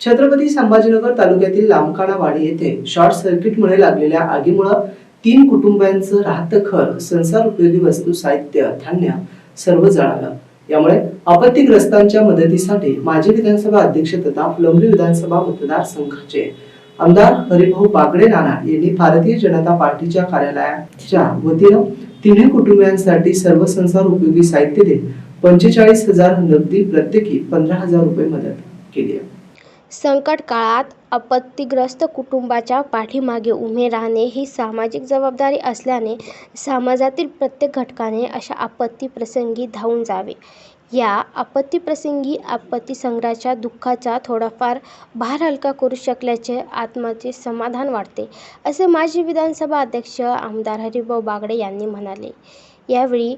छत्रपती संभाजीनगर तालुक्यातील लांबकाणावाडी येथे शॉर्ट सर्किटमुळे लागलेल्या आगीमुळे तीन कुटुंबांचं राहतं घर संसार उपयोगी वस्तू साहित्य धान्य सर्व जळालं. यामुळे आपत्तीग्रस्तांच्या मदतीसाठी माजी विधानसभा अध्यक्ष तथा फुलंब्री विधानसभा मतदारसंघाचे आमदार हरिभाऊ बागडे नाना यांनी भारतीय जनता पार्टीच्या कार्यालयाच्या वतीनं तिन्ही कुटुंबियांसाठी सर्व संसार उपयोगी साहित्य देत पंचेचाळीस हजार नगदी प्रत्येकी पंधरा हजार रुपये मदत केली आहे. संकट काळात आपत्तीग्रस्त कुटुंबाच्या पाठीमागे उभे राहणे ही सामाजिक जबाबदारी असल्याने समाजातील प्रत्येक घटकाने अशा आपत्ती प्रसंगी धावून जावे. या आपत्ती प्रसंगी आपत्ती संग्रहाच्या दुःखाचा थोडाफार भार हलका करू शकल्याचे आत्माचे समाधान वाटते असे माजी विधानसभा अध्यक्ष आमदार हरिभाऊ बागडे यांनी म्हणाले. यावेळी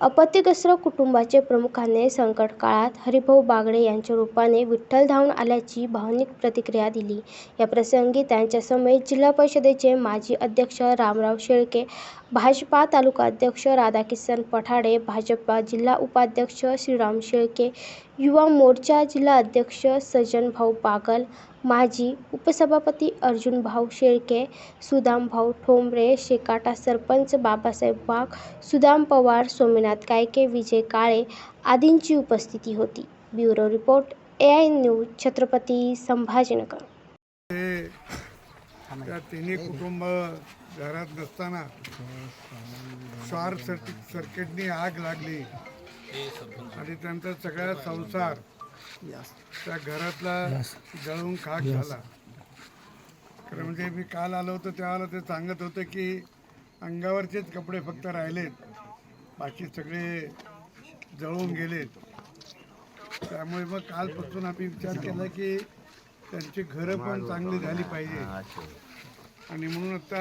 अपत्यग्रस्त कुटुंबाचे प्रमुखाने संकट काळात हरिभाऊ बागडे यांच्या रूपाने विठ्ठल धावून आल्याची भावनिक प्रतिक्रिया दिली. या प्रसंगी त्यांच्यासमवेत जिल्हा परिषदेचे माजी अध्यक्ष रामराव शेळके भाजपा तालुका अध्यक्ष राधाकिसन पठाडे भाजपा जिल्हा उपाध्यक्ष श्रीराम शेळके युवा मोर्चा जिल्हा अध्यक्ष सज्जनभाऊ पागल माजी उपसभापती अर्जुनभाऊ शेळके सुदामभाऊ ठोंबरे शेकाटा सरपंच बाबासाहेब वाघ सुदाम पवार सोमनाथ कायके विजय काळे आदींची उपस्थिती होती. Bureau report A I news Chhatrapati Sambhajinagar. त्या तिन्ही कुटुंब घरात नसताना शॉर्ट सर्किट सर्किटनी आग लागली. आणि त्यांचा सगळा संसार त्या घरातला जळून खाक झाला. खरं म्हणजे मी काल आलो होतो त्यावेळेला ते सांगत होते की अंगावरचेच कपडे फक्त राहिलेत बाकी सगळे जळून गेलेत. त्यामुळे मग कालपासून आम्ही विचार केला की त्यांची घरं पण चांगली झाली पाहिजे. आणि म्हणून आता